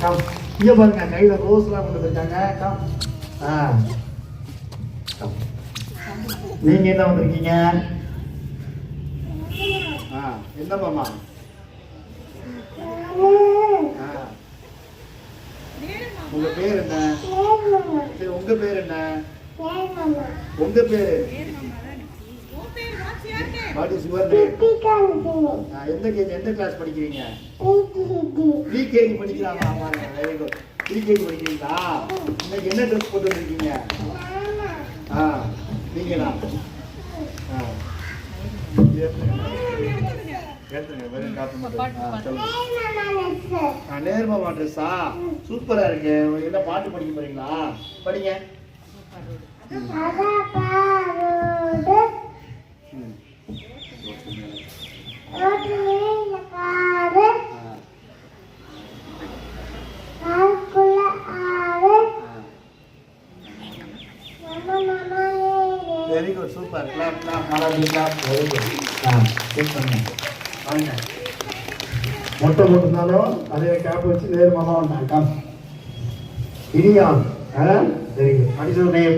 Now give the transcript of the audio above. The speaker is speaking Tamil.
கம் இங்கே பாருங்க கையில் ரோஸ்லாம் கொண்டு வந்திருக்காங்க. கம் ஆ. கம் நீங்க என்ன வந்திருக்கீங்க? ஆ என்ன மாமா? ஆ. உங்க பேர் என்ன? சரி உங்க பேர் என்ன? உங்க பேரு? வாட் இஸ் யுவர் நேம் எந்த எந்த கிளாஸ் படிக்கிறீங்க? ப்ரீகேஜி படிக்கிறாங்க ஆமாங்க வெரி குட் ப்ரீகேஜி படிக்கிறீங்களா இன்னைக்கு என்ன ட்ரெஸ் போட்டு வந்திருக்கீங்க? ஆ நீங்களா? ஆ. நேர்மாமா ட்ரெஸ்ஸா சூப்பரா இருக்கு. என்ன பாட்டு படிக்க போறீங்களா? படிங்க. Very good super clap clap మళ్ళా క్లాప్ వెరీ గుడ్ సూపర్ మొట్టమొదటిలో అదే క్యాప్ వచ్చి నేను మళ్ళా ఉంటాను ఇది very good what is your name